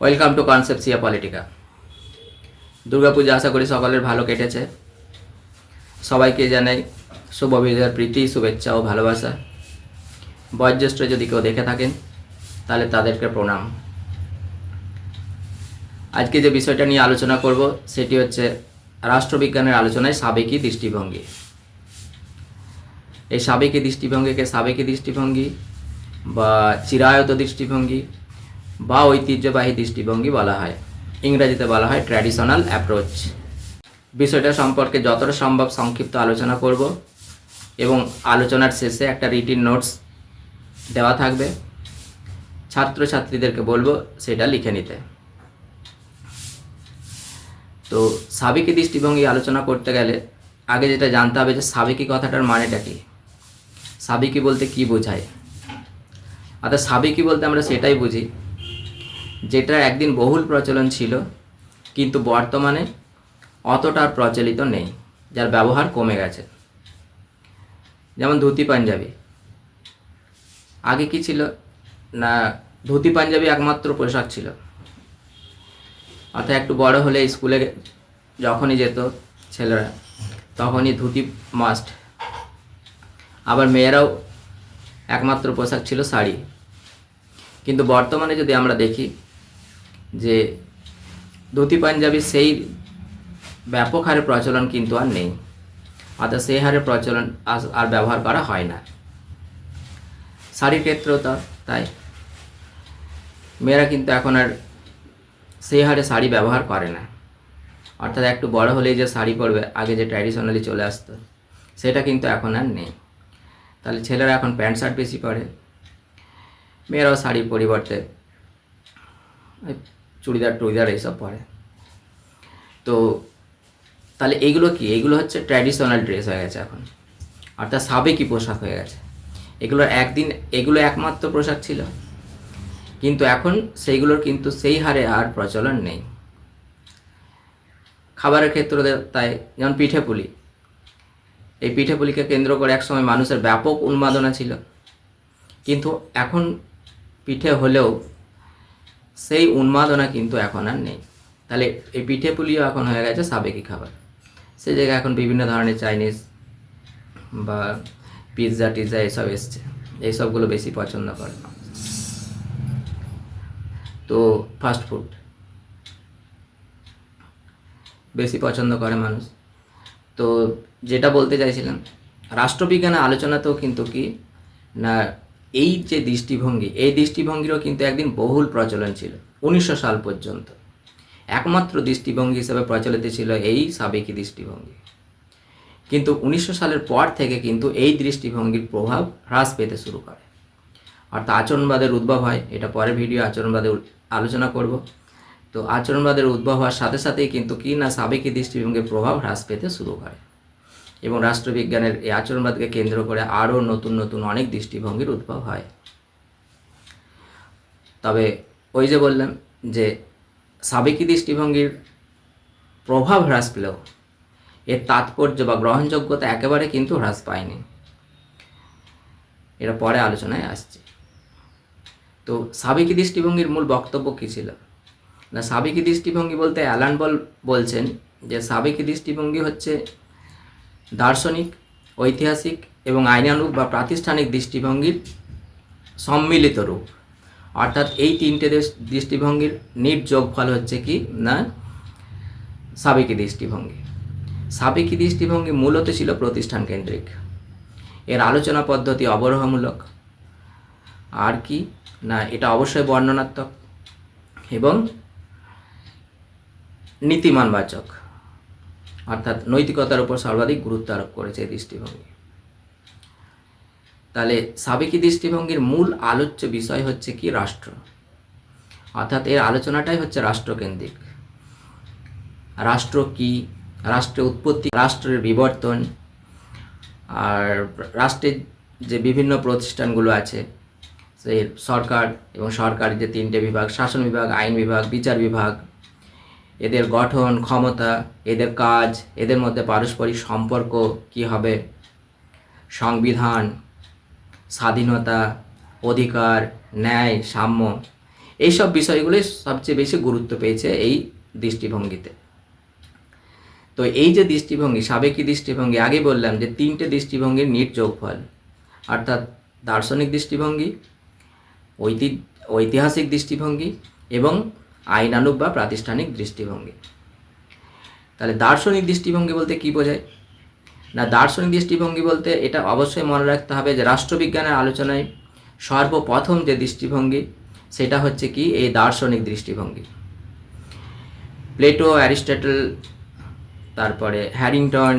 Welcome to Conceptia Politica Durga Puja আশা করি সকলের ভালো কেটেছে। সবাইকে জানাই শুভ বিজয়ের প্রীতি, শুভেচ্ছা ও ভালোবাসা। বয়োজ্যেষ্ঠ যদি কেউ দেখে থাকেন, তাহলে তাদেরকে প্রণাম। আজকে যে বিষয়টা নিয়ে আলোচনা করব, সেটি হচ্ছে রাষ্ট্রবিজ্ঞানের আলোচনায় সাবেকি দৃষ্টিভঙ্গি। এই সাবেকি দৃষ্টিভঙ্গিকে সাবেকি দৃষ্টিভঙ্গি বা চিরায়ত দৃষ্টিভঙ্গি বা ঐতিহ্যবাহী দৃষ্টিভঙ্গি বলা হয়। ইংরেজিতে বলা হয় ট্র্যাডিশনাল অ্যাপ্রোচ। বিষয়টা সম্পর্কে যতটা সম্ভব সংক্ষিপ্ত আলোচনা করব এবং আলোচনার শেষে একটা রিটিন নোটস দেওয়া থাকবে। ছাত্রছাত্রীদেরকে বলব সেটা লিখে নিতে। তো সাবেকি দৃষ্টিভঙ্গি আলোচনা করতে গেলে আগে যেটা জানতে হবে যে সাবেকি কথাটার মানেটা কি? সাবেকি বলতে কি বোঝায়? অর্থাৎ সাবেকি বলতে আমরা সেটাই বুঝি যেটা একদিন বহুল প্রচলন ছিল, কিন্তু বর্তমানে অতটা প্রচলিত নেই, যার ব্যবহার কমে গেছে। যেমন ধুতি পাঞ্জাবি। আগে কি ছিল? না, ধুতি পাঞ্জাবি একমাত্র পোশাক ছিল। অর্থাৎ একটু বড় হলে স্কুলে যখনই যেত ছেলেরা, তখনই ধুতি মাস্ট আবার মেয়েরাও একমাত্র পোশাক ছিল শাড়ি। কিন্তু বর্তমানে যদি আমরা দেখি যে ধুতি পাঞ্জাবি সেই ব্যাপক হারে প্রচলন কিন্তু আর নেই। অর্থাৎ সেই হারে প্রচলন আর ব্যবহার করা হয় না। শাড়ির ক্ষেত্রেও তা তাই। মেয়েরা কিন্তু এখন আর সেই হারে শাড়ি ব্যবহার করে না। অর্থাৎ একটু বড় হলেই যে শাড়ি পরবে, আগে যে ট্র্যাডিশনালি চলে আসতো, সেটা কিন্তু এখন আর নেই। তাহলে ছেলেরা এখন প্যান্ট শার্ট বেশি পরে, মেয়েরাও শাড়ির পরিবর্তে চুড়িদার টুড়িদার এইসব পরে। তো তাহলে এইগুলো কি? এইগুলো হচ্ছে ট্র্যাডিশনাল ড্রেস হয়ে গেছে এখন। অর্থাৎ সাবেকি পোশাক হয়ে গেছে? এগুলো একদিন, এগুলো একমাত্র পোশাক ছিল। কিন্তু এখন সেইগুলোর কিন্তু সেই হারে আর প্রচলন নেই। খাবারের ক্ষেত্রে তাই, যেমন পিঠে পুলি এই পিঠে পুলিকে কেন্দ্র করে একসময় মানুষের ব্যাপক উন্মাদনা ছিল। কিন্তু এখন পিঠে হলেও সেই উন্মাদনা কিন্তু এখন আর নেই। তাহলে এই পিঠে পুলিও এখন হয়ে গেছে সাবেকি খাবার। সেই জায়গায় এখন বিভিন্ন ধরনের চাইনিজ বা পিৎজা, টিৎজা এসব এসছে। এইসবগুলো বেশি পছন্দ করে। তো ফাস্ট ফুড বেশি পছন্দ করে মানুষ। তো যেটা বলতে চাইছিলাম, রাষ্ট্রবিজ্ঞানের আলোচনাতেও কিন্তু কি না এই যে দৃষ্টিভঙ্গি, এই দৃষ্টিভঙ্গিরও কিন্তু একদিন বহুল প্রচলন ছিল, উনিশশো সাল পর্যন্ত। একমাত্র দৃষ্টিভঙ্গি হিসেবে প্রচলিত ছিল এই সাবেকি দৃষ্টিভঙ্গি। কিন্তু উনিশশো সালের পর থেকে কিন্তু এই দৃষ্টিভঙ্গির প্রভাব হ্রাস পেতে শুরু করে। অর্থাৎ আচরণবাদের উদ্ভব হয়, এটা পরের ভিডিও আচরণবাদে আলোচনা করব। তো আচরণবাদের উদ্ভব হওয়ার সাথে সাথেই কিন্তু কি না সাবেকি দৃষ্টিভঙ্গির প্রভাব হ্রাস পেতে শুরু করে। এবং রাষ্ট্রবিজ্ঞানের এই আচরণবাদকে কেন্দ্র করে আরও নতুন নতুন অনেক দৃষ্টিভঙ্গির উদ্ভব হয়। তবে ওই যে বললাম যে সাবেকি দৃষ্টিভঙ্গির প্রভাব হ্রাস পেলেও এর তাৎপর্য বা গ্রহণযোগ্যতা একেবারে কিন্তু হ্রাস পায়নি। এটা পরে আলোচনায় আসছে। তো সাবেকি দৃষ্টিভঙ্গির মূল বক্তব্য কী ছিল? না, সাবেকি দৃষ্টিভঙ্গি বলতে অ্যালান বল বলছেন যে সাবেকি দৃষ্টিভঙ্গি হচ্ছে দার্শনিক, ঐতিহাসিক এবং আইনানুগ বা প্রাতিষ্ঠানিক দৃষ্টিভঙ্গির সম্মিলিত রূপ। অর্থাৎ এই তিনটে দেশ- দৃষ্টিভঙ্গির নিট যোগফল হচ্ছে কি? না সাবেকি দৃষ্টিভঙ্গি। সাবেকি দৃষ্টিভঙ্গি মূলত ছিল প্রতিষ্ঠান কেন্দ্রিক। এর আলোচনা পদ্ধতি অবরোহমূলক। আর কি? না, এটা অবশ্যই বর্ণনাত্মক এবং নীতিমানবাচক। অর্থাৎ নৈতিকতার উপর সর্বাধিক গুরুত্ব আরোপ করেছে এই দৃষ্টিভঙ্গি। তাহলে সাবেকি দৃষ্টিভঙ্গির মূল আলোচ্য বিষয় হচ্ছে কি রাষ্ট্র? অর্থাৎ এর আলোচনাটাই হচ্ছে রাষ্ট্রকেন্দ্রিক। রাষ্ট্র কি? রাষ্ট্রের উৎপত্তি, রাষ্ট্রের বিবর্তন, আর রাষ্ট্রের যে বিভিন্ন প্রতিষ্ঠানগুলো আছে সেই সরকার এবং সরকারের যে তিনটে বিভাগ, শাসন বিভাগ, আইন বিভাগ, বিচার বিভাগ এদের গঠন, ক্ষমতা, এদের কাজ, এদের মধ্যে পারস্পরিক সম্পর্ক কি হবে? সংবিধান, স্বাধীনতা, অধিকার, ন্যায়, সাম্য, এইসব বিষয়গুলোই সবচেয়ে বেশি গুরুত্ব পেয়েছে এই দৃষ্টিভঙ্গিতে। তো এই যে দৃষ্টিভঙ্গি, সাবেকি দৃষ্টিভঙ্গি আগে বললাম যে তিনটে দৃষ্টিভঙ্গির নিট যোগফল, অর্থাৎ দার্শনিক দৃষ্টিভঙ্গি, ঐতি, ঐতিহাসিক দৃষ্টিভঙ্গি এবং আইনানুগ বা প্রাতিষ্ঠানিক দৃষ্টিভঙ্গি। তাহলে দার্শনিক দৃষ্টিভঙ্গি বলতে কি বোঝায়? না, দার্শনিক দৃষ্টিভঙ্গি বলতে এটা অবশ্যই মনে রাখতে হবে যে রাষ্ট্রবিজ্ঞানের আলোচনায় সর্বপ্রথম যে দৃষ্টিভঙ্গি, সেটা হচ্ছে কি এই দার্শনিক দৃষ্টিভঙ্গি। প্লেটো, অ্যারিস্টটল, তারপরে Harrington,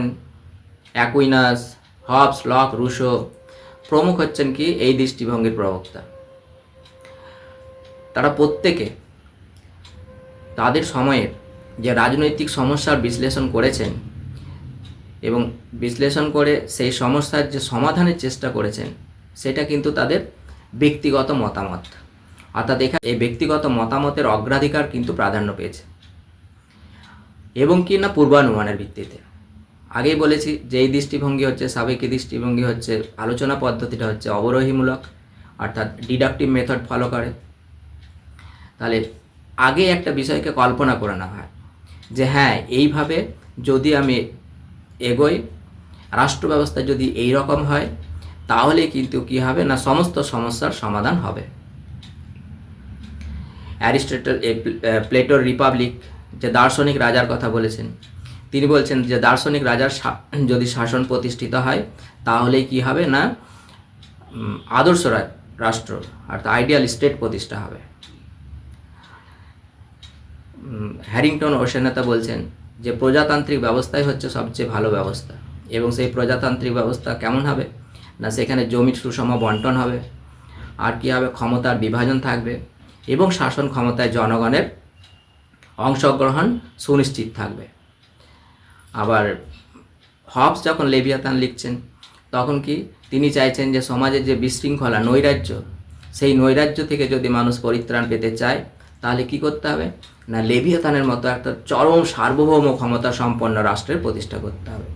Aquinas, Hobbes, Locke, Rousseau প্রমুখ হচ্ছেন কি এই দৃষ্টিভঙ্গির প্রবক্তা। তারা প্রত্যেকে তাদের সময়ের যে রাজনৈতিক সমস্যার বিশ্লেষণ করেছেন এবং বিশ্লেষণ করে সেই সমস্যার যে সমাধানের চেষ্টা করেছেন, সেটা কিন্তু তাদের ব্যক্তিগত মতামত। অর্থাৎ এখানে এই ব্যক্তিগত মতামতের অগ্রাধিকার কিন্তু প্রাধান্য পেয়েছে। এবং কি না পূর্বানুমানের ভিত্তিতে। আগেই বলেছি যে এই দৃষ্টিভঙ্গি হচ্ছে সাবেকি দৃষ্টিভঙ্গি হচ্ছে, আলোচনা পদ্ধতিটা হচ্ছে অবরোহীমূলক, অর্থাৎ ডিডাকটিভ মেথড ফলো করে। তাহলে আগে একটা বিষয়কে কল্পনা করে নেওয়া হয় যে হ্যাঁ এইভাবে যদি আমি এগোই রাষ্ট্র ব্যবস্থা যদি এই রকম হয়, তাহলে কিন্তু কি হবে না, সমস্ত সমস্যার সমাধান হবে। অ্যারিস্টটল প্লেটোর রিপাবলিক, যে দার্শনিক রাজার কথা বলেছেন, তিনি বলছেন যে দার্শনিক রাজার যদি শাসন প্রতিষ্ঠিত হয় তাহলেই কি হবে না আদর্শ রাষ্ট্র, অর্থাৎ আইডিয়াল স্টেট প্রতিষ্ঠা হবে। হ্যারিংটন ওশেনেতা বলছেন যে প্রজাতান্ত্রিক ব্যবস্থাই হচ্ছে সবচেয়ে ভালো ব্যবস্থা। এবং সেই প্রজাতান্ত্রিক ব্যবস্থা কেমন হবে? না সেখানে জমির সুষম বন্টন হবে? আর কি হবে? ক্ষমতার বিভাজন থাকবে? এবং শাসন ক্ষমতায় জনগণের অংশগ্রহণ সুনিশ্চিত থাকবে। আবার হবস যখন লেভিয়াতান লিখছেন, তখন কি তিনি চাইছেন যে সমাজের যে বিশৃঙ্খলা, নৈরাজ্য, সেই নৈরাজ্য থেকে যদি মানুষ পরিত্রাণ পেতে চায়, তাহলে কি করতে হবে? না লেভিয়াতানের মতো একটা চরম সার্বভৌম ক্ষমতা সম্পন্ন রাষ্ট্রের প্রতিষ্ঠা করতে হবে।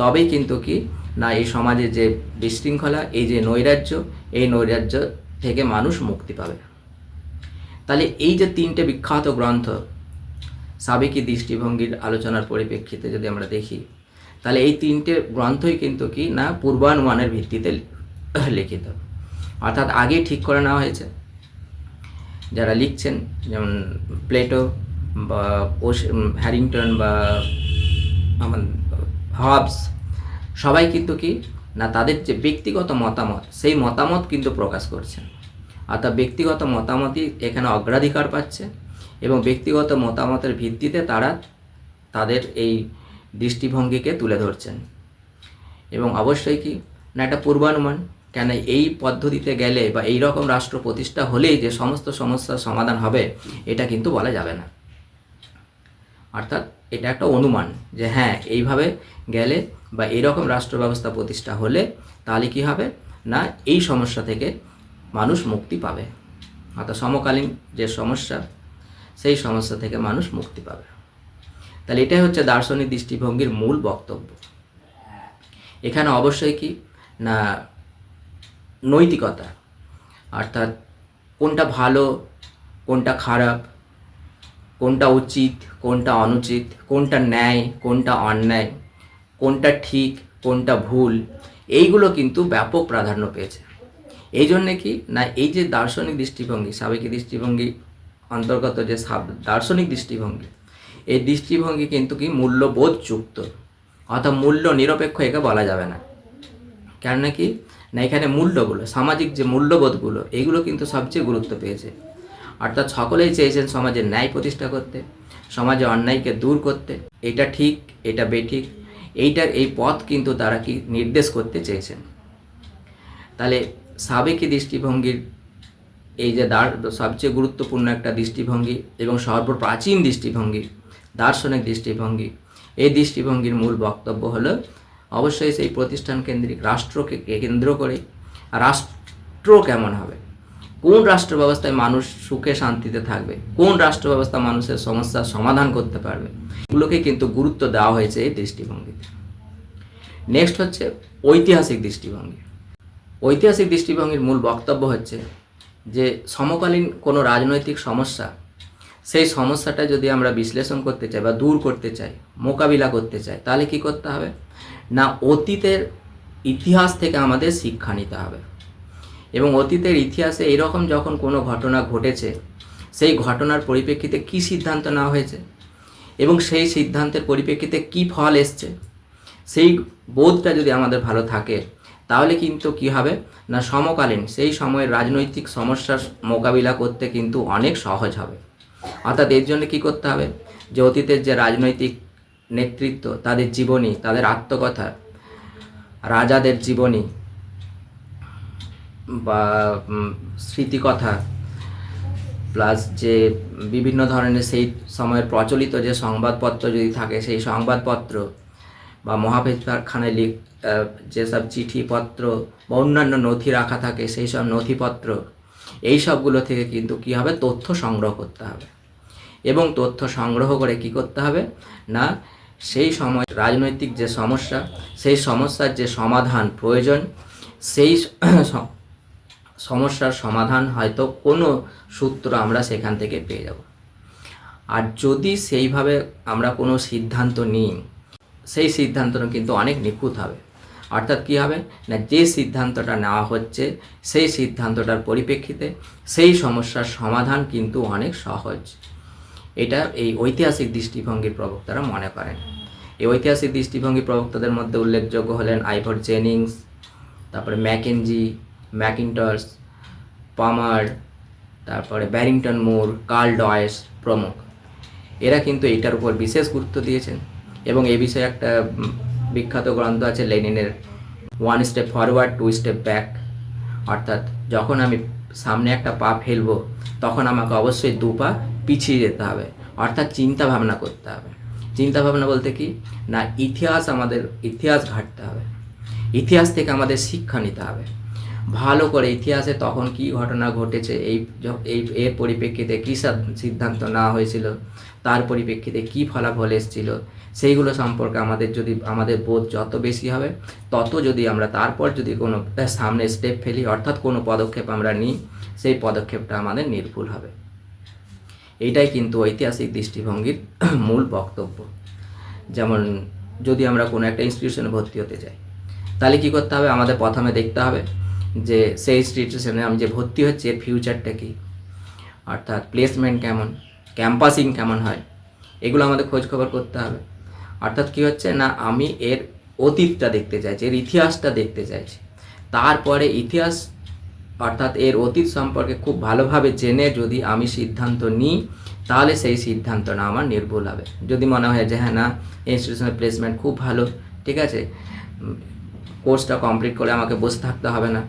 তবেই কিন্তু কি না এই সমাজে যে বিশৃঙ্খলা, এই যে নৈরাজ্য, এই নৈরাজ্য থেকে মানুষ মুক্তি পাবে। তাহলে এই যে তিনটে বিখ্যাত গ্রন্থ, সাবেকি দৃষ্টিভঙ্গির আলোচনার পরিপ্রেক্ষিতে যদি আমরা দেখি, তাহলে এই তিনটে গ্রন্থই কিন্তু কি না পূর্বানুমানের ভিত্তিতে লিখিত। অর্থাৎ আগেই ঠিক করে নেওয়া হয়েছে। যারা লিখছেন, যেমন প্লেটো বা ওশ- হ্যারিংটন বা আমার হবস সবাই কিন্তু কি, না তাদের যে ব্যক্তিগত মতামত, সেই মতামত কিন্তু প্রকাশ করছেন। অর্থাৎ ব্যক্তিগত মতামতই এখানে অগ্রাধিকার পাচ্ছে এবং ব্যক্তিগত মতামতের ভিত্তিতে তারা তাদের এই দৃষ্টিভঙ্গিকে তুলে ধরছেন। এবং অবশ্যই কি, না একটা পূর্বানুমান কেন এই পদ্ধতিতে গেলে বা এই রকম রাষ্ট্র প্রতিষ্ঠা হলেই যে সমস্ত সমস্যার সমাধান হবে, এটা কিন্তু বলা যাবে না। অর্থাৎ এটা একটা অনুমান যে হ্যাঁ এইভাবে গেলে বা এইরকম রাষ্ট্র ব্যবস্থা প্রতিষ্ঠা হলে তাহলে কি হবে? না, এই সমস্যা থেকে মানুষ মুক্তি পাবে। অর্থাৎ সমকালীন যে সমস্যা, সেই সমস্যা থেকে মানুষ মুক্তি পাবে। তাহলে এটাই হচ্ছে দার্শনিক দৃষ্টিভঙ্গির মূল বক্তব্য। এখানে অবশ্যই কি? না নৈতিকতা। অর্থাৎ কোনটা ভালো, কোনটা খারাপ, কোনটা উচিত, কোনটা অনুচিত, কোনটা ন্যায়, কোনটা অন্যায়, কোনটা ঠিক, কোনটা ভুল, এইগুলো কিন্তু ব্যাপক প্রাধান্য পেয়েছে। এই জন্যে কি না, এই যে দার্শনিক দৃষ্টিভঙ্গি, সাবেকি দৃষ্টিভঙ্গি অন্তর্গত যে সাব- দার্শনিক দৃষ্টিভঙ্গি, এই দৃষ্টিভঙ্গি কিন্তু কি মূল্যবোধ যুক্ত অর্থাৎ মূল্য নিরপেক্ষ একে বলা যাবে না। কেন কি না এখানে মূল্যগুলো, সামাজিক যে মূল্যবোধগুলো, এগুলো কিন্তু সবচেয়ে গুরুত্ব পেয়েছে। অর্থাৎ সকলেই চেয়েছেন সমাজে ন্যায় প্রতিষ্ঠা করতে, সমাজে অন্যায়কে দূর করতে, এটা ঠিক, এটা বেঠিক, এইটার এই পথ কিন্তু তারা কি নির্দেশ করতে চেয়েছেন। তাহলে সাবেকি দৃষ্টিভঙ্গির এই যে দার সবচেয়ে গুরুত্বপূর্ণ একটা দৃষ্টিভঙ্গি এবং সর্বপ্রাচীন দৃষ্টিভঙ্গি, দার্শনিক দৃষ্টিভঙ্গি, এই দৃষ্টিভঙ্গির মূল বক্তব্য হলো অবশ্যই সেই প্রতিষ্ঠান কেন্দ্রিক রাষ্ট্রকে কেন্দ্র করে। রাষ্ট্র কেমন হবে? কোন রাষ্ট্র ব্যবস্থায় মানুষ সুখে শান্তিতে থাকবে? কোন রাষ্ট্র ব্যবস্থা মানুষের সমস্যার সমাধান করতে পারবে? এগুলোকে কিন্তু গুরুত্ব দেওয়া হয়েছে এই দৃষ্টিভঙ্গিতে। নেক্সট হচ্ছে ঐতিহাসিক দৃষ্টিভঙ্গি। ঐতিহাসিক দৃষ্টিভঙ্গির মূল বক্তব্য হচ্ছে যে, সমকালীন কোনো রাজনৈতিক সমস্যা, সেই সমস্যাটা যদি আমরা বিশ্লেষণ করতে চাই বা দূর করতে চাই, মোকাবিলা করতে চাই, তাহলে কি করতে হবে? না অতীতের ইতিহাস থেকে আমাদের শিক্ষা নিতে হবে। এবং অতীতের ইতিহাসে এরকম যখন কোনো ঘটনা ঘটেছে, সেই ঘটনার পরিপ্রেক্ষিতে কী সিদ্ধান্ত নেওয়া হয়েছে? এবং সেই সিদ্ধান্তের পরিপ্রেক্ষিতে কী ফল এসছে? সেই বোধটা যদি আমাদের ভালো থাকে, তাহলে কিন্তু কি হবে? না, সমকালীন, সেই সময়ের রাজনৈতিক সমস্যার মোকাবিলা করতে কিন্তু অনেক সহজ হবে। অর্থাৎ এর জন্য কী করতে হবে? যে অতীতের যে রাজনৈতিক নেতৃত্ব, তাদের জীবনী, তাদের আত্মকথা, রাজাদের জীবনী বা স্মৃতিকথা, প্লাস যে বিভিন্ন ধরনের সেই সময়ের প্রচলিত যে সংবাদপত্র যদি থাকে, সেই সংবাদপত্র বা মহাপেশখানায় লিখ যেসব চিঠিপত্র বা অন্যান্য নথি রাখা থাকে, সেই সব নথিপত্র, এই সবগুলো থেকে কিন্তু কী হবে? তথ্য সংগ্রহ করতে হবে। এবং তথ্য সংগ্রহ করে কি করতে হবে? না সেই সময় রাজনৈতিক যে সমস্যা, সেই সমস্যার যে সমাধান প্রয়োজন, সেই সমস্যার সমাধান হয়তো কোনো সূত্র আমরা সেখান থেকে পেয়ে যাব। আর যদি সেইভাবে আমরা কোনো সিদ্ধান্ত নিই, সেই সিদ্ধান্ত কিন্তু অনেক নিখুঁত হবে। অর্থাৎ কী হবে? না, যে সিদ্ধান্তটা নেওয়া হচ্ছে, সেই সিদ্ধান্তটার পরিপ্রেক্ষিতে সেই সমস্যার সমাধান কিন্তু অনেক সহজ। এটা এই ঐতিহাসিক দৃষ্টিভঙ্গির প্রবক্তারা মনে করেন। এই ঐতিহাসিক দৃষ্টিভঙ্গি প্রবক্তাদের মধ্যে উল্লেখযোগ্য হলেন আইভর জেনিংস, তারপরে ম্যাকেনজি, ম্যাকিনটস, পামার, তারপরে ব্যারিংটন মুর, কার্ল ডয়েস প্রমুখ। এরা কিন্তু এটার উপর বিশেষ গুরুত্ব দিয়েছেন এবং এ বিষয়ে একটা বিখ্যাত গ্রন্থ আছে লেনিনের one step forward, two step back. অর্থাৎ যখন আমি সামনে একটা পা ফেলব, তখন আমাকে অবশ্যই দু পা পিছিয়ে যেতে হবে। অর্থাৎ চিন্তা ভাবনা করতে হবে। চিন্তা ভাবনা বলতে কি? না, ইতিহাস আমাদের, ইতিহাস ঘাটতে হবে। ইতিহাস থেকে আমাদের শিক্ষা নিতে হবে। ভালো করে ইতিহাসে তখন কি ঘটনা ঘটেছে, এই এই, এর পরিপ্রেক্ষিতে কী সিদ্ধান্ত নেওয়া হয়েছিল, তার পরিপ্রেক্ষিতে কি ফলাফল এসেছিল, সেইগুলো সম্পর্কে আমাদের যদি, আমাদের বোধ যত বেশি হবে, তত যদি আমরা তারপর যদি কোনো সামনে স্টেপ ফেলি, অর্থাৎ কোনো পদক্ষেপ আমরা নিই, সেই পদক্ষেপটা আমাদের নির্ভুল হবে। এইটাই কিন্তু ঐতিহাসিক দৃষ্টিভঙ্গির মূল বক্তব্য। যেমন, যদি আমরা কোনো একটা ইনস্টিটিউশনে ভর্তি হতে চাই, তাহলে কী করতে হবে? আমাদের প্রথমে দেখতে হবে যে সেই ইনস্টিটিউশনে আমি যে ভর্তি হচ্ছে, এর ফিউচারটা কী? অর্থাৎ প্লেসমেন্ট কেমন? ক্যাম্পাসিং কেমন হয়? এগুলো আমাদের খোঁজ খবর করতে হবে। অর্থাৎ কী হচ্ছে না, আমি এর অতীতটা দেখতে চাইছি, এর ইতিহাসটা দেখতে চাইছি। তারপরে ইতিহাস অর্থাৎ এর অতীত সম্পর্কে খুব ভালোভাবে জেনে যদি আমি সিদ্ধান্ত নিই, তাহলে সেই সিদ্ধান্তটা আমার নির্ভুল হবে। যদি মনে হয় যে হ্যাঁ না ইনস্টিটিউশনাল প্লেসমেন্ট খুব ভালো, ঠিক আছে, কোর্সটা কমপ্লিট করে আমাকে বসে থাকতে হবে না,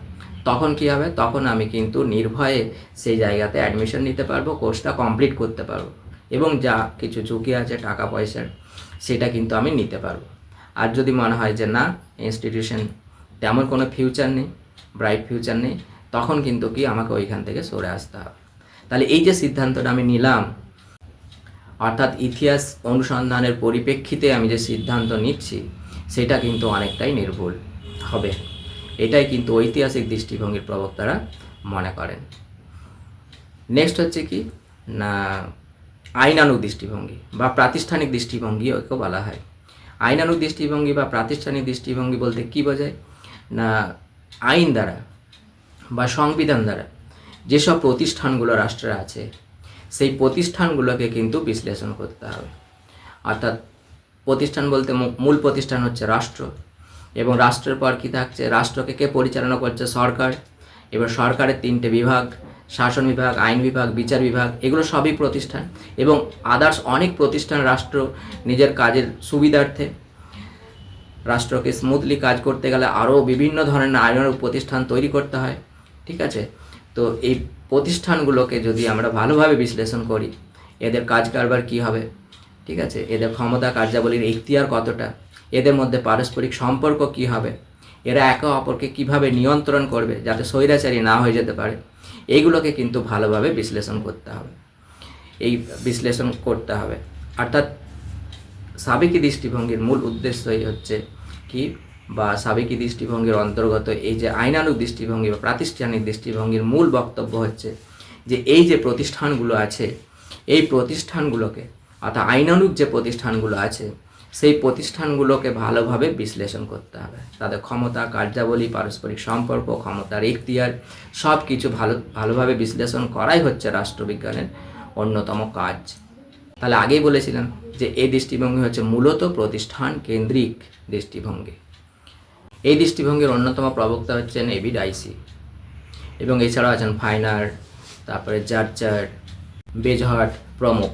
তখন কি হবে? তখন আমি কিন্তু নির্ভয়ে সেই জায়গাতে অ্যাডমিশন নিতে পারব, কোর্সটা কমপ্লিট করতে পারব এবং যা কিছু ঝুঁকি আছে, টাকা পয়সার, সেটা কিন্তু আমি নিতে পারব। আর যদি মনে হয় যে না ইনস্টিটিউশন তেমন কোনো ফিউচার নেই ব্রাইট ফিউচার নেই তখন কিন্তু কি আমাকে ওইখান থেকে সরে আসতে হবে। তাহলে এই যে সিদ্ধান্তটা আমি নিলাম, অর্থাৎ ইতিহাস অনুসন্ধানের পরিপ্রেক্ষিতে আমি যে সিদ্ধান্ত নিচ্ছি, সেটা কিন্তু অনেকটাই নির্ভুল হবে। এটাই কিন্তু ঐতিহাসিক দৃষ্টিভঙ্গির প্রবক্তারা মনে করেন। নেক্সট হচ্ছে কি? না আইনানুক দৃষ্টিভঙ্গি বা প্রাতিষ্ঠানিক দৃষ্টিভঙ্গি ওকে বলা হয়। আইনানুক দৃষ্টিভঙ্গি বা প্রাতিষ্ঠানিক দৃষ্টিভঙ্গি বলতে কি বোঝায়? না, আইন দ্বারা বা সংবিধান দ্বারা যেসব প্রতিষ্ঠানগুলো রাষ্ট্রে আছে, সেই প্রতিষ্ঠানগুলোকে কিন্তু বিশ্লেষণ করতে হবে। অর্থাৎ প্রতিষ্ঠান বলতে মূল প্রতিষ্ঠান হচ্ছে রাষ্ট্র। এবং রাষ্ট্রের পর কী থাকছে? রাষ্ট্রকে কে পরিচালনা করছে? সরকার। এবার সরকারের তিনটে বিভাগ, শাসন বিভাগ, আইন বিভাগ, বিচার বিভাগ, এগুলো সবই প্রতিষ্ঠান। এবং আদার্স অনেক প্রতিষ্ঠান রাষ্ট্র নিজের কাজের সুবিধার্থে রাষ্ট্রকে স্মুথলি কাজ করতে গেলে আরও বিভিন্ন ধরনের আইনের প্রতিষ্ঠান তৈরি করতে হয়। ঠিক আছে? তো এই প্রতিষ্ঠানগুলোকে যদি আমরা ভালোভাবে বিশ্লেষণ করি, এদের কাজ কারবার কী হবে? ঠিক আছে? এদের ক্ষমতা কার্যাবলীর এখতিয়ার কতটা? এদের মধ্যে পারস্পরিক সম্পর্ক কী হবে? এরা একে অপরকে কীভাবে নিয়ন্ত্রণ করবে যাতে স্বৈরাচারী না হয়ে যেতে পারে? এইগুলোকে কিন্তু ভালোভাবে বিশ্লেষণ করতে হবে। এই বিশ্লেষণ করতে হবে। অর্থাৎ সাবেকি দৃষ্টিভঙ্গির মূল উদ্দেশ্যই হচ্ছে কি? বা সাবেকি দৃষ্টিভঙ্গির অন্তর্গত এই যে আইনানুক দৃষ্টিভঙ্গি বা প্রাতিষ্ঠানিক দৃষ্টিভঙ্গির মূল বক্তব্য হচ্ছে যে এই যে প্রতিষ্ঠানগুলো আছে, এই প্রতিষ্ঠানগুলোকে অর্থাৎ আইনানুক যে প্রতিষ্ঠানগুলো আছে, সেই প্রতিষ্ঠানগুলোকে ভালোভাবে বিশ্লেষণ করতে হবে। তাদের ক্ষমতা, কার্যাবলী, পারস্পরিক সম্পর্ক, ক্ষমতার এখতিয়ার সব কিছু ভালো, ভালোভাবে বিশ্লেষণ করাই হচ্ছে রাষ্ট্রবিজ্ঞানের অন্যতম কাজ। তাহলে আগেই বলেছিলাম যে এই দৃষ্টিভঙ্গি হচ্ছে মূলত প্রতিষ্ঠান কেন্দ্রিক দৃষ্টিভঙ্গি। এই দৃষ্টিভঙ্গির অন্যতম প্রবক্তা হচ্ছেন এবি ডাইসি এবং এছাড়াও আছেন ফাইনার তারপরে জার্চার বেজহাট প্রমুখ।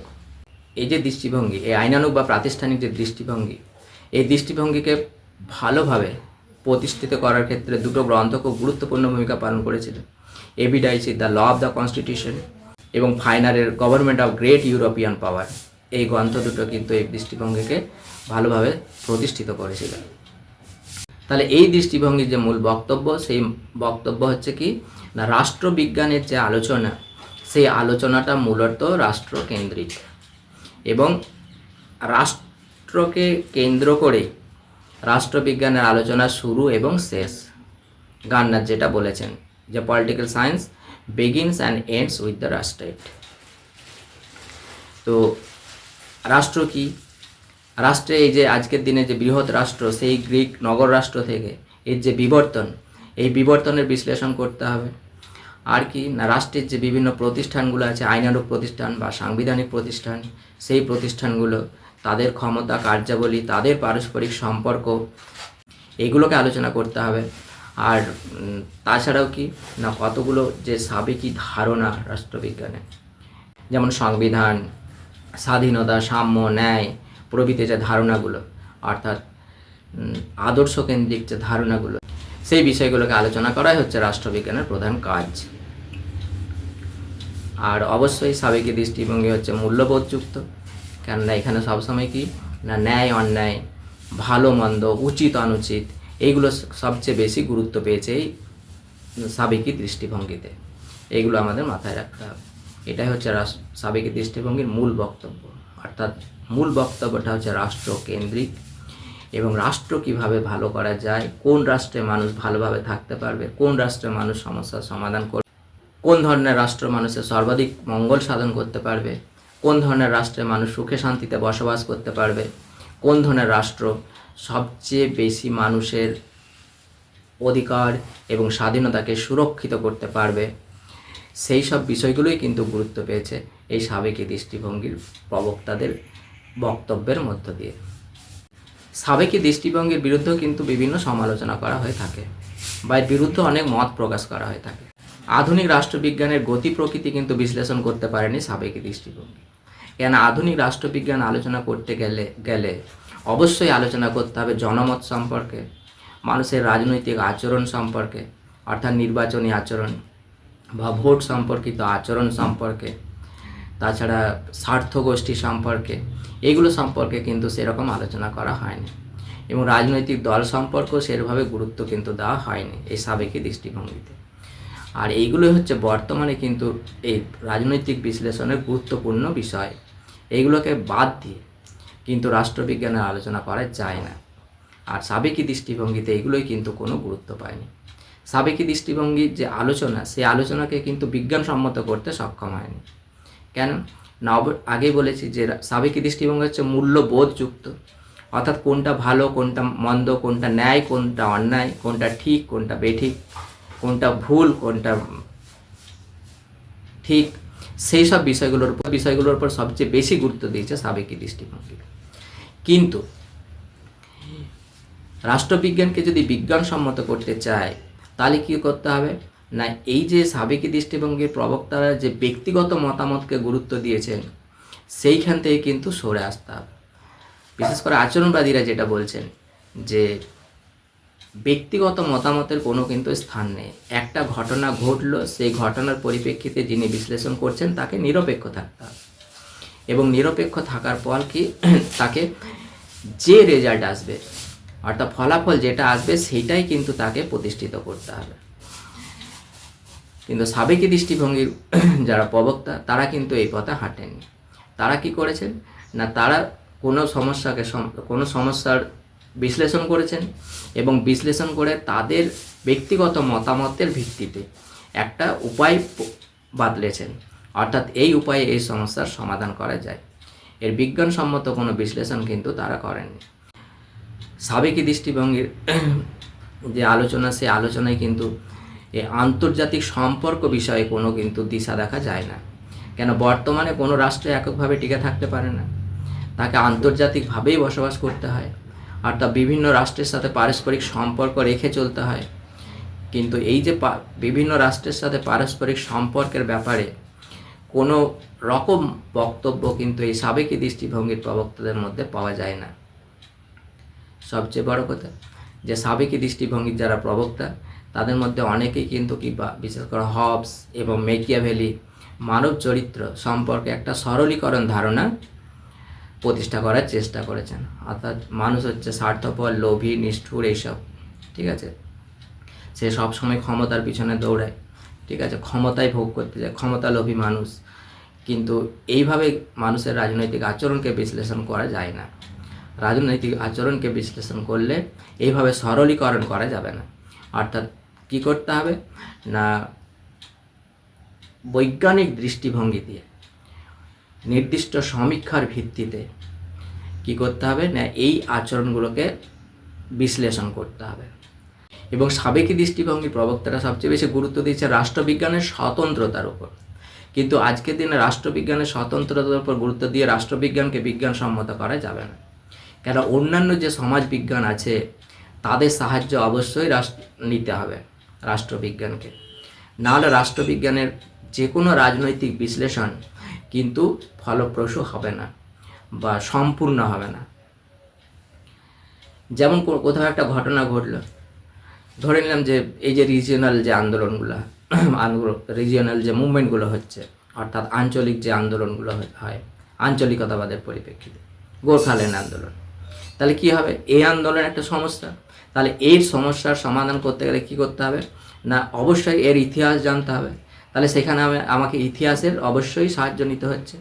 এই যে দৃষ্টিভঙ্গি, এই আইনানুক বা প্রাতিষ্ঠানিক যে দৃষ্টিভঙ্গি, এই দৃষ্টিভঙ্গিকে ভালোভাবে প্রতিষ্ঠিত করার ক্ষেত্রে দুটো গ্রন্থ খুব গুরুত্বপূর্ণ ভূমিকা পালন করেছিল। A V Dicey the law of the constitution এবং ফাইনারের government of great European power. এই গ্রন্থ দুটো কিন্তু এই দৃষ্টিভঙ্গিকে ভালোভাবে প্রতিষ্ঠিত করেছিল। তাহলে এই দৃষ্টিভঙ্গির যে মূল বক্তব্য, সেই বক্তব্য হচ্ছে কি? না, রাষ্ট্রবিজ্ঞানের যে আলোচনা, সেই আলোচনাটা মূলত রাষ্ট্রকেন্দ্রিক। এবং রাষ্ট্রকে কেন্দ্র করে রাষ্ট্রবিজ্ঞানের আলোচনা শুরু এবং শেষ। গান্নার যেটা বলেছেন যে political science begins and ends with the রাষ্ট্রেট তো, রাষ্ট্র কি? রাষ্ট্রে এই যে আজকের দিনে যে বৃহৎ রাষ্ট্র, সেই গ্রিক নগর রাষ্ট্র থেকে এর যে বিবর্তন, এই বিবর্তনের বিশ্লেষণ করতে হবে। আর কি, না রাষ্ট্রের যে বিভিন্ন প্রতিষ্ঠানগুলো আছে আইনানুক প্রতিষ্ঠান বা সাংবিধানিক প্রতিষ্ঠান, সেই প্রতিষ্ঠানগুলো, তাদের ক্ষমতা, কার্যাবলী, তাদের পারস্পরিক সম্পর্ক, এগুলোকে আলোচনা করতে হবে। আর তাছাড়াও কি, না কতগুলো যে সাবেকি ধারণা রাষ্ট্রবিজ্ঞানে, যেমন সংবিধান, স্বাধীনতা, সাম্য, ন্যায় প্রভৃতি যে ধারণাগুলো, অর্থাৎ আদর্শকেন্দ্রিক যে ধারণাগুলো, সেই বিষয়গুলোকে আলোচনা করাই হচ্ছে রাষ্ট্রবিজ্ঞানের প্রধান কাজ। আর অবশ্যই সাবেকি দৃষ্টিভঙ্গি হচ্ছে মূল্যবোধযুক্ত, কেননা এখানে সবসময় কি? না ন্যায়, অন্যায়, ভালো, মন্দ, উচিত, অনুচিত, এইগুলো সবচেয়ে বেশি গুরুত্ব পেয়েছে এই সাবেকি দৃষ্টিভঙ্গিতে। এইগুলো আমাদের মাথায় রাখতে হবে। এটাই হচ্ছে সাবেকি দৃষ্টিভঙ্গির মূল বক্তব্য, অর্থাৎ মূল বক্তব্যটা হচ্ছে রাষ্ট্রকেন্দ্রিক এবং রাষ্ট্র কীভাবে ভালো করা যায়, কোন রাষ্ট্রে মানুষ ভালোভাবে থাকতে পারবে, কোন রাষ্ট্রে মানুষ সমস্যার সমাধান করবে কোন ধরনের রাষ্ট্র মানুষের সর্বাধিক মঙ্গল সাধন করতে পারবে, কোন ধরনের রাষ্ট্রে মানুষ সুখে শান্তিতে বসবাস করতে পারবে, কোন ধরনের রাষ্ট্র সবচেয়ে বেশি মানুষের অধিকার এবং স্বাধীনতাকে সুরক্ষিত করতে পারবে, সেই সব বিষয়গুলোই কিন্তু গুরুত্ব পেয়েছে এই সাবেকি দৃষ্টিভঙ্গির প্রবক্তাদের বক্তব্যের মধ্য দিয়ে। সাবেকি দৃষ্টিভঙ্গির বিরুদ্ধেও কিন্তু বিভিন্ন সমালোচনা করা হয়ে থাকে বা এর বিরুদ্ধে অনেক মত প্রকাশ করা হয়ে থাকে। আধুনিক রাষ্ট্রবিজ্ঞানের গতি প্রকৃতি কিন্তু বিশ্লেষণ করতে পারেনি সাবেকি দৃষ্টিভঙ্গি। কেন আধুনিক রাষ্ট্রবিজ্ঞান আলোচনা করতে গেলে গেলে অবশ্যই আলোচনা করতে হবে জনমত সম্পর্কে, মানুষের রাজনৈতিক আচরণ সম্পর্কে, অর্থাৎ নির্বাচনী আচরণ বা ভোট সম্পর্কিত আচরণ সম্পর্কে। তাছাড়া স্বার্থ গোষ্ঠী সম্পর্কে, এগুলো সম্পর্কে কিন্তু সেরকম আলোচনা করা হয়নি। এবং রাজনৈতিক দল সম্পর্কেও সেরভাবে গুরুত্ব কিন্তু দেওয়া হয়নি এই সাবেকি দৃষ্টিভঙ্গিতে। আর এইগুলোই হচ্ছে বর্তমানে কিন্তু এই রাজনৈতিক বিশ্লেষণের গুরুত্বপূর্ণ বিষয়। এইগুলোকে বাদ দিয়ে কিন্তু রাষ্ট্রবিজ্ঞানের আলোচনা করা যায় না। আর সাবেকি দৃষ্টিভঙ্গিতে এগুলোই কিন্তু কোনো গুরুত্ব পায়নি। সাবেকি দৃষ্টিভঙ্গির যে আলোচনা, সেই আলোচনাকে কিন্তু বিজ্ঞানসম্মত করতে সক্ষম হয়নি। কেন? না আগেই বলেছি যে সাবেকি দৃষ্টিভঙ্গি হচ্ছে মূল্যবোধযুক্ত। অর্থাৎ কোনটা ভালো, কোনটা মন্দ, কোনটা ন্যায়, কোনটা অন্যায়, কোনটা ঠিক, কোনটা বেঠিক, কোনটা ভুল, কোনটা ঠিক, সেই সব বিষয়গুলোর উপর বিষয়গুলোর উপর সবচেয়ে বেশি গুরুত্ব দিয়েছে সাবেকি দৃষ্টিভঙ্গি। কিন্তু রাষ্ট্রবিজ্ঞানকে যদি বিজ্ঞানসম্মত করতে চায়, তাহলে কী করতে হবে? না, এই যে সাবেকি দৃষ্টিভঙ্গির প্রবক্তারা যে ব্যক্তিগত মতামতকে গুরুত্ব দিয়েছেন, সেইখান থেকে কিন্তু সরে আসতে হবে। বিশেষ করে আচরণবাদীরা যেটা বলছেন যে ব্যক্তিগত মতামতের কোনো কিন্তু স্থান নেই। একটা ঘটনা ঘটলো, সেই ঘটনার পরিপ্রেক্ষিতে যিনি বিশ্লেষণ করছেন, তাকে নিরপেক্ষ থাকতে হবে। এবং নিরপেক্ষ থাকার পর কি তাকে যে রেজাল্ট আসবে, অর্থাৎ ফলাফল যেটা আসবে সেটাই কিন্তু তাকে প্রতিষ্ঠিত করতে হবে। কিন্তু সাবেকি দৃষ্টিভঙ্গির যারা প্রবক্তা, তারা কিন্তু এই পথে হাঁটেননি। তারা কি করেছেন? না, তারা কোনো সমস্যাকে সম- কোনো সমস্যার বিশ্লেষণ করেছেন এবং বিশ্লেষণ করে তাদের ব্যক্তিগত মতামতের ভিত্তিতে একটা উপায় বাতলেছেন অর্থাৎ এই উপায়ে এই সমস্যার সমাধান করা যায়। এর বিজ্ঞানসম্মত কোনো বিশ্লেষণ কিন্তু তারা করেননি। সাবেকি দৃষ্টিভঙ্গির যে আলোচনা, সে আলোচনায় কিন্তু এই আন্তর্জাতিক সম্পর্ক বিষয়ে কোনো কিন্তু দিশা দেখা যায় না। কেন বর্তমানে কোনো রাষ্ট্র এককভাবে টিকে থাকতে পারে না। তাকে আন্তর্জাতিকভাবেই বসবাস করতে হয় অর্থাৎ বিভিন্ন রাষ্ট্রের সাথে পারস্পরিক সম্পর্ক রেখে চলতে হয়। কিন্তু এই যে বিভিন্ন রাষ্ট্রের সাথে পারস্পরিক সম্পর্কের ব্যাপারে কোনো রকম বক্তব্য কিন্তু এই সাবেকি দৃষ্টিভঙ্গির প্রবক্তাদের মধ্যে পাওয়া যায় না। সবচেয়ে বড় কথা, যে সাবেকি দৃষ্টিভঙ্গির যারা প্রবক্তা তাদের মধ্যে অনেকেই কিন্তু কি বিশেষ করে হবস এবং মেকিয়াভেলি মানব চরিত্র সম্পর্কে একটা সরলীকরণ ধারণা প্রতিষ্ঠা করার চেষ্টা করেছেন। অর্থাৎ মানুষ হচ্ছে স্বার্থপর, লোভী, নিষ্ঠুর এইসব, ঠিক আছে? সে সবসময় ক্ষমতার পিছনে দৌড়ায়, ঠিক আছে? ক্ষমতায় ভোগ করতে যায় ক্ষমতা লোভী মানুষ। কিন্তু এইভাবে মানুষের রাজনৈতিক আচরণকে বিশ্লেষণ করা যায় না। রাজনৈতিক আচরণকে বিশ্লেষণ করলে এইভাবে সরলীকরণ করা যাবে না। অর্থাৎ কি করতে হবে? না, বৈজ্ঞানিক দৃষ্টিভঙ্গি দিয়ে, নির্দিষ্ট সমীক্ষার ভিত্তিতে কি করতে হবে? না, এই আচরণগুলোকে বিশ্লেষণ করতে হবে। এবং সাবেকি দৃষ্টিভঙ্গি প্রবক্তারা সবচেয়ে বেশি গুরুত্ব দিচ্ছে রাষ্ট্রবিজ্ঞানের স্বতন্ত্রতার উপর। কিন্তু আজকের দিনে রাষ্ট্রবিজ্ঞানের স্বতন্ত্রতার উপর গুরুত্ব দিয়ে রাষ্ট্রবিজ্ঞানকে বিজ্ঞানসম্মত করা যাবে না। কেন? অন্যান্য যে সমাজ বিজ্ঞান আছে, তাদের সাহায্য অবশ্যই রাষ্ট্র নিতে হবে। রাষ্ট্রবিজ্ঞানকে। নাহলে রাষ্ট্রবিজ্ঞানের যে কোনো রাজনৈতিক বিশ্লেষণ কিন্তু ফলপ্রসূ হবে না বা সম্পূর্ণ হবে না। যেমন কোথাও একটা ঘটনা ঘটলো। ধরে নিলাম যে এই যে রিজিওনাল যে আন্দোলনগুলো রিজিওনাল যে মুভমেন্টগুলো হচ্ছে, অর্থাৎ আঞ্চলিক যে আন্দোলনগুলো হয় আঞ্চলিকতাবাদের পরিপ্রেক্ষিতে, গোর্খাল্যান্ড আন্দোলন। তাহলে কি হবে? এই আন্দোলন একটা সমস্যা তাহলে এর সমস্যার সমাধান করতে গেলে কি করতে হবে? না, অবশ্যই এর ইতিহাস জানতে হবে। তাহলে সেখানে আমি, আমাকে ইতিহাসের অবশ্যই সাহায্য নিতে হচ্ছে।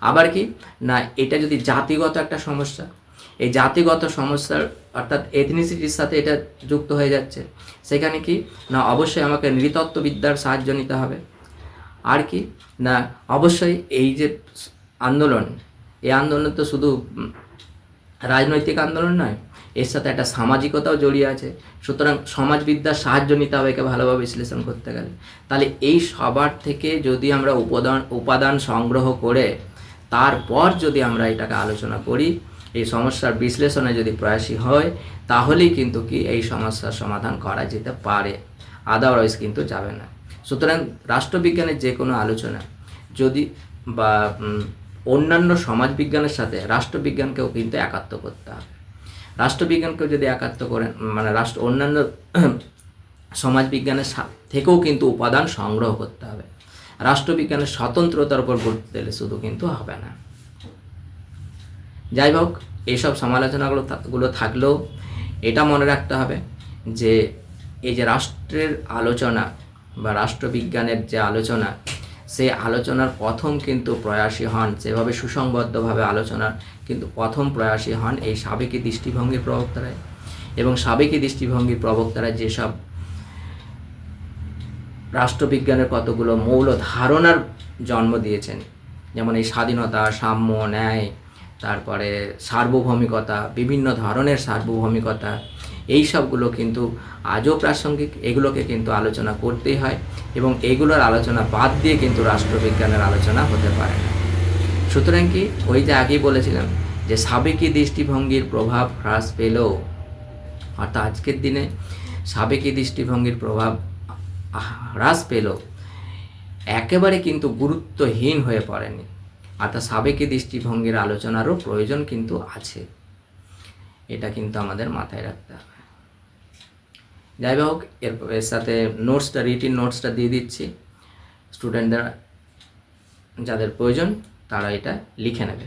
আবার কি? না, এটা যদি জাতিগত একটা সমস্যা, এই জাতিগত সমস্যার, অর্থাৎ এথনিসিটির সাথে এটা যুক্ত হয়ে যাচ্ছে, সেখানে কি? না, অবশ্যই আমাকে নৃতত্ত্ববিদ্যার সাহায্য নিতে হবে। আর কি? না, অবশ্যই এই যে আন্দোলন, এই আন্দোলন তো শুধু রাজনৈতিক আন্দোলন নয় এর সাথে একটা সামাজিকতাও জড়িয়ে আছে। সুতরাং সমাজবিদ্যার সাহায্য নিতে হবে একে ভালোভাবে বিশ্লেষণ করতে গেলে। তাহলে এই সবার থেকে যদি আমরা উপাদান উপাদান সংগ্রহ করে তারপর যদি আমরা এটাকে আলোচনা করি, এই সমস্যার বিশ্লেষণে যদি প্রয়াসী হয়, তাহলেই কিন্তু কি এই সমস্যার সমাধান করা যেতে পারে। আদারওয়াইজ কিন্তু যাবে না। সুতরাং রাষ্ট্রবিজ্ঞানের যে কোনো আলোচনা যদি বা অন্যান্য সমাজবিজ্ঞানের সাথে রাষ্ট্রবিজ্ঞানকেও কিন্তু একাত্ম করতে হবে। রাষ্ট্রবিজ্ঞানকেও যদি একাত্ম করেন মানে রাষ্ট্র, অন্যান্য সমাজবিজ্ঞানের থেকেও কিন্তু উপাদান সংগ্রহ করতে হবে। রাষ্ট্রবিজ্ঞানের স্বতন্ত্রতার উপর গুরুত্ব দিলে শুধু কিন্তু হবে না। যাই হোক এইসব সমালোচনাগুলো গুলো থাকলেও এটা মনে রাখতে হবে যে, এই যে রাষ্ট্রের আলোচনা বা রাষ্ট্রবিজ্ঞানের যে আলোচনা, সেই আলোচনার প্রথম কিন্তু প্রয়াসী হন সেভাবে সুসংবদ্ধভাবে আলোচনার কিন্তু প্রথম প্রয়াসী হন এই সাবেকি দৃষ্টিভঙ্গির প্রবক্তারাই এবং সাবেকি দৃষ্টিভঙ্গির প্রবক্তারা যেসব রাষ্ট্রবিজ্ঞানের কতগুলো মৌল ধারণার জন্ম দিয়েছেন, যেমন এই স্বাধীনতা, সাম্য, ন্যায়, তারপরে সার্বভৌমিকতা, বিভিন্ন ধরনের সার্বভৌমিকতা, এই সবগুলো কিন্তু আজও প্রাসঙ্গিক, এগুলোকে কিন্তু আলোচনা করতেই হয় এবং এগুলোর আলোচনা বাদ দিয়ে কিন্তু রাষ্ট্রবিজ্ঞানের আলোচনা হতে পারে না। সুতরাং কি? ওই যে আগেই বলেছিলাম যে সাবেকি দৃষ্টিভঙ্গির প্রভাব হ্রাস পেলেও, অর্থাৎ আজকের দিনে সাবেকি দৃষ্টিভঙ্গির প্রভাব হ্রাস পেল একেবারে কিন্তু গুরুত্বহীন হয়ে পড়েনি। অর্থাৎ সাবেকি দৃষ্টিভঙ্গির আলোচনারও প্রয়োজন কিন্তু আছে। এটা কিন্তু আমাদের মাথায় রাখতে হবে। যাই হোক, এর এর সাথে নোটসটা রিটিন নোটসটা দিয়ে দিচ্ছি। স্টুডেন্টদের যাদের প্রয়োজন তারা এটা লিখে নেবে।